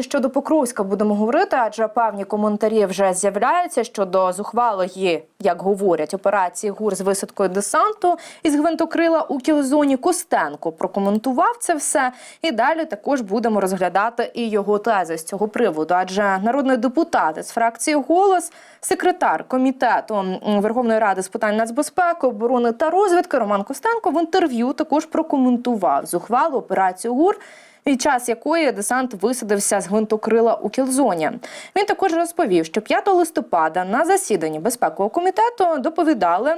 Щодо Покровська будемо говорити, адже певні коментарі вже з'являються щодо зухвалої, як говорять, операції ГУР з висадкою десанту із гвинтокрила у кілзоні. Костенко прокоментував це все. І далі також будемо розглядати і його тези з цього приводу. Адже народний депутат з фракції голос, секретар комітету Верховної Ради з питань нацбезпеки, оборони та розвідки Роман Костенко в інтерв'ю також прокоментував зухвалу операцію ГУР під час якої десант висадився з гвинтокрила у Кілзоні. Він також розповів, що 5 листопада на засіданні безпекового комітету доповідали.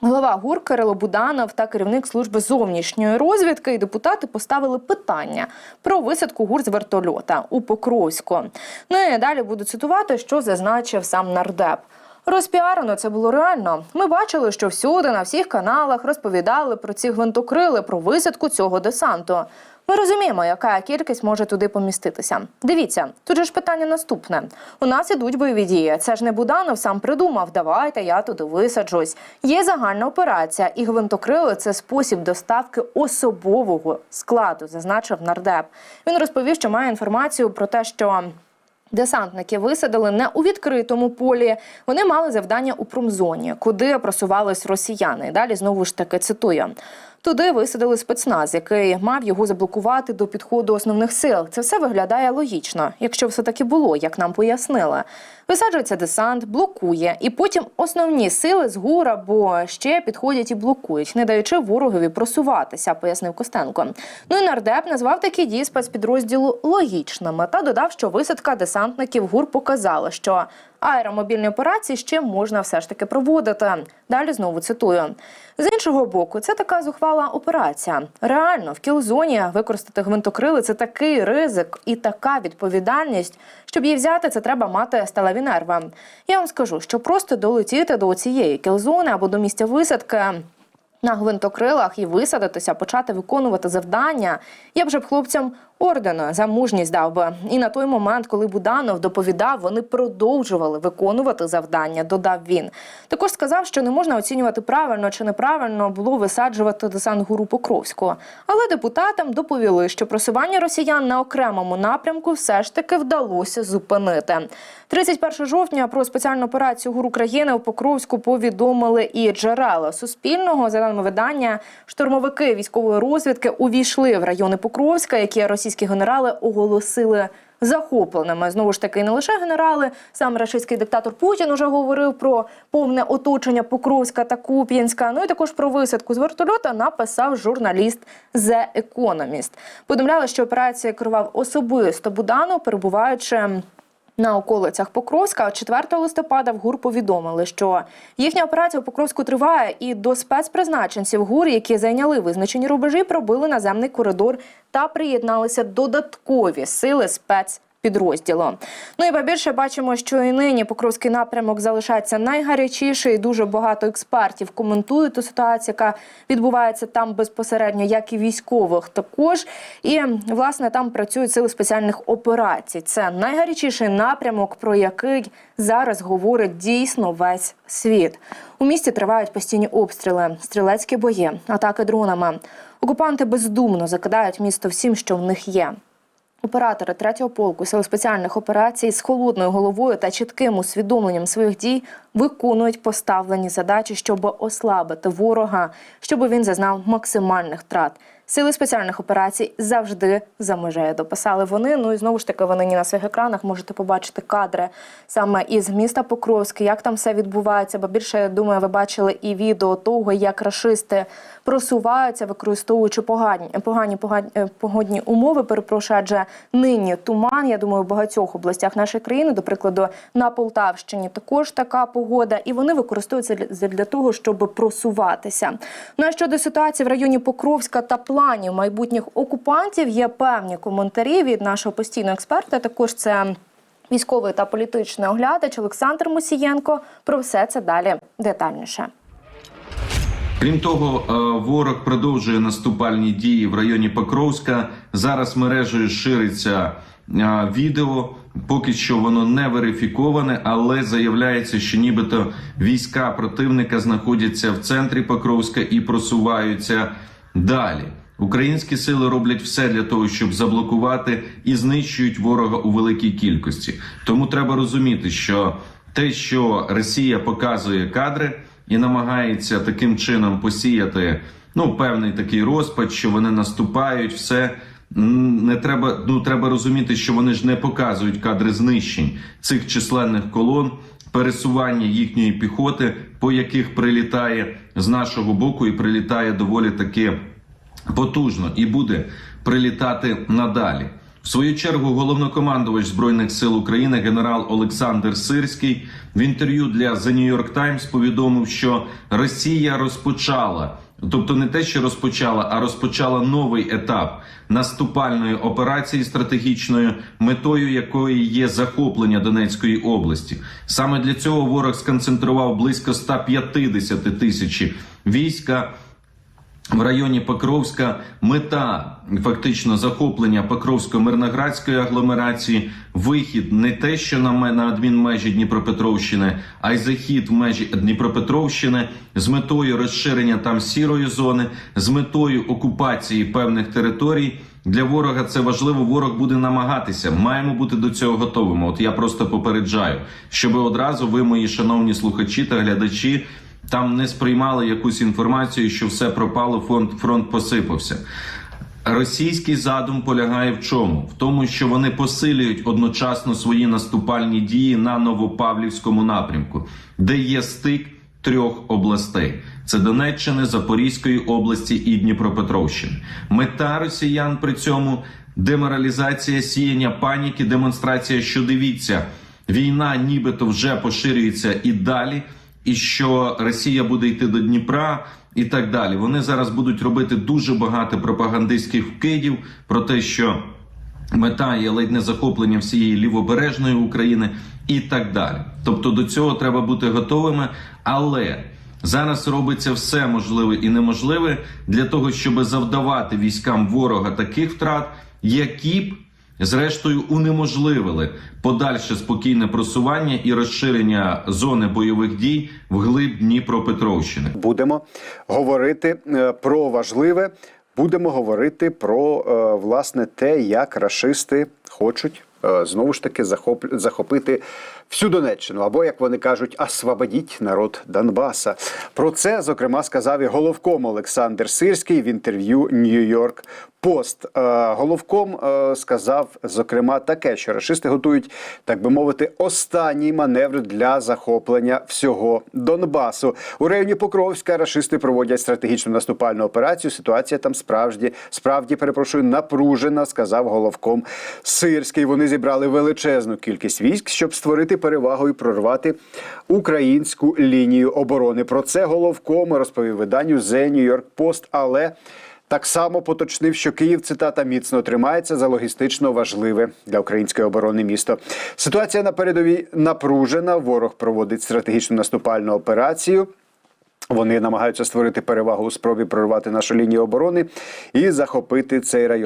Голова ГУР Кирило Буданов та керівник служби зовнішньої розвідки і депутати поставили питання про висадку ГУР з вертольота у Покровську. Ну і далі буду цитувати, що зазначив сам нардеп. Розпіарено це було реально. Ми бачили, що всюди на всіх каналах розповідали про ці гвинтокрили, про висадку цього десанту. Ми розуміємо, яка кількість може туди поміститися. Дивіться, тут же ж питання наступне: у нас ідуть бойові дії. Це ж не Буданов сам придумав. Давайте я туди висаджусь. Є загальна операція, і гвинтокрили це спосіб доставки особового складу, зазначив нардеп. Він розповів, що має інформацію про те, що. Десантники висадили не у відкритому полі. Вони мали завдання у промзоні, куди просувались росіяни. Далі знову ж таки цитую. Туди висадили спецназ, який мав його заблокувати до підходу основних сил. Це все виглядає логічно, якщо все таки було, як нам пояснили. Висаджується десант, блокує, і потім основні сили з гур або ще підходять і блокують, не даючи ворогові просуватися, пояснив Костенко. Ну і нардеп назвав такі дії спецпідрозділу логічними та додав, що висадка десантників гур показала, що аеромобільні операції ще можна все ж таки проводити. Далі знову цитую: з іншого боку, це така зухвала операція. Реально, в кілзоні використати гвинтокрили це такий ризик і така відповідальність. Щоб її взяти, це треба мати сталеві нерви. Я вам скажу, що просто долетіти до цієї кілзони або до місця висадки. На гвинтокрилах і висадитися, почати виконувати завдання. Я б же б хлопцям ордена за мужність дав би. І на той момент, коли Буданов доповідав, вони продовжували виконувати завдання. Додав він. Також сказав, що не можна оцінювати правильно чи неправильно було висаджувати десант гуру Покровську. Але депутатам доповіли, що просування росіян на окремому напрямку все ж таки вдалося зупинити. 31 жовтня про спеціальну операцію ГУР України у Покровську повідомили і джерела Суспільного. За даними видання, штурмовики військової розвідки увійшли в райони Покровська, які російські генерали оголосили. Захопленими знову ж таки не лише генерали, сам рашистський диктатор Путін уже говорив про повне оточення Покровська та Куп'янська. Ну і також про висадку з вертольота написав журналіст The Economist. Повідомляли, що операція керував особисто Буданов, перебуваючи на околицях Покровська 4 листопада в ГУР повідомили, що їхня операція у Покровську триває, і до спецпризначенців ГУР, які зайняли визначені рубежі, пробили наземний коридор та приєдналися додаткові сили спец. Підрозділу. Ну і побільше бачимо, що і нині Покровський напрямок залишається найгарячіший. Дуже багато експертів коментують ту ситуацію, яка відбувається там безпосередньо, як і військових також. І власне там працюють сили спеціальних операцій. Це найгарячіший напрямок, про який зараз говорить дійсно весь світ. У місті тривають постійні обстріли, стрілецькі бої, атаки дронами. Окупанти бездумно закидають місто всім, що в них є. Оператори третього полку сил спеціальних операцій з холодною головою та чітким усвідомленням своїх дій виконують поставлені задачі, щоб ослабити ворога, щоб він зазнав максимальних втрат. Сили спеціальних операцій завжди за межею дописали вони. Ну і знову ж таки ви нині на своїх екранах можете побачити кадри саме із міста Покровське, як там все відбувається. Бо більше я думаю, ви бачили і відео того, як рашисти просуваються, використовуючи погані погані погані е, погодні умови. Перепрошую, адже нині туман. Я думаю, в багатьох областях нашої країни, до прикладу, на Полтавщині також така погода, і вони використовуються для того, щоб просуватися. Ну а щодо ситуації в районі Покровська та планів майбутніх окупантів, є певні коментарі від нашого постійного експерта. Також це. Військовий та політичний оглядач Олександр Мусієнко про все це далі детальніше. Крім того, е, ворог продовжує наступальні дії в районі Покровська. Зараз мережею шириться е, відео. Поки що воно не верифіковане, але заявляється, що нібито війська противника знаходяться в центрі Покровська і просуваються далі. Українські сили роблять все для того, щоб заблокувати і знищують ворога у великій кількості. Тому треба розуміти, що те, що Росія показує кадри і намагається таким чином посіяти ну певний такий розпад, що вони наступають, все. Не треба, ну треба розуміти, що вони ж не показують кадри знищень цих численних колон, пересування їхньої піхоти, по яких прилітає з нашого боку, і прилітає доволі таки потужно і буде прилітати надалі. В свою чергу головнокомандувач збройних сил України генерал Олександр Сирський в інтерв'ю для The New York Times повідомив, що Росія розпочала, тобто не те, що розпочала, а розпочала новий етап наступальної операції стратегічною, метою якої є захоплення Донецької області. Саме для цього ворог сконцентрував близько 150 тисяч війська в районі Покровська мета фактично захоплення Покровсько-Мирноградської агломерації, вихід не те, що на на адмінмежі Дніпропетровщини, а й захід в межі Дніпропетровщини з метою розширення там сірої зони, з метою окупації певних територій. Для ворога це важливо. Ворог буде намагатися. Маємо бути до цього готовими. От я просто попереджаю, щоб одразу ви, мої шановні слухачі та глядачі, там не сприймали якусь інформацію, що все пропало, фронт, фронт посипався. Російський задум полягає в чому? В тому, що вони посилюють одночасно свої наступальні дії на Новопавлівському напрямку, де є стик трьох областей: це Донеччини, Запорізької області і Дніпропетровщини. Мета росіян при цьому деморалізація, сіяння паніки, демонстрація, що дивіться, війна нібито вже поширюється і далі і що Росія буде йти до Дніпра і так далі. Вони зараз будуть робити дуже багато пропагандистських вкидів про те, що мета є ледь не захоплення всієї лівобережної України і так далі. Тобто до цього треба бути готовими, але зараз робиться все можливе і неможливе для того, щоб завдавати військам ворога таких втрат, які б зрештою унеможливили подальше спокійне просування і розширення зони бойових дій вглиб Дніпропетровщини. будемо говорити е, про важливе. Будемо говорити про е, власне те, як рашисти хочуть е, знову ж таки захоп- захопити всю Донеччину, або як вони кажуть, освободіть народ Донбаса. Про це зокрема сказав і головком Олександр Сирський в інтерв'ю Нью-Йорк Пост. Е, Головком е, сказав зокрема таке, що рашисти готують, так би мовити, останній маневр для захоплення всього Донбасу. У районі Покровська рашисти проводять стратегічну наступальну операцію. Ситуація там справді справді перепрошую напружена, сказав головком Сирський. Вони зібрали величезну кількість військ, щоб створити перевагу і прорвати українську лінію оборони. Про це головком розповів виданню The New York Post, але так само поточнив, що Київ цитата міцно тримається за логістично важливе для української оборони місто. Ситуація на передовій напружена. Ворог проводить стратегічну наступальну операцію. Вони намагаються створити перевагу у спробі прорвати нашу лінію оборони і захопити цей район.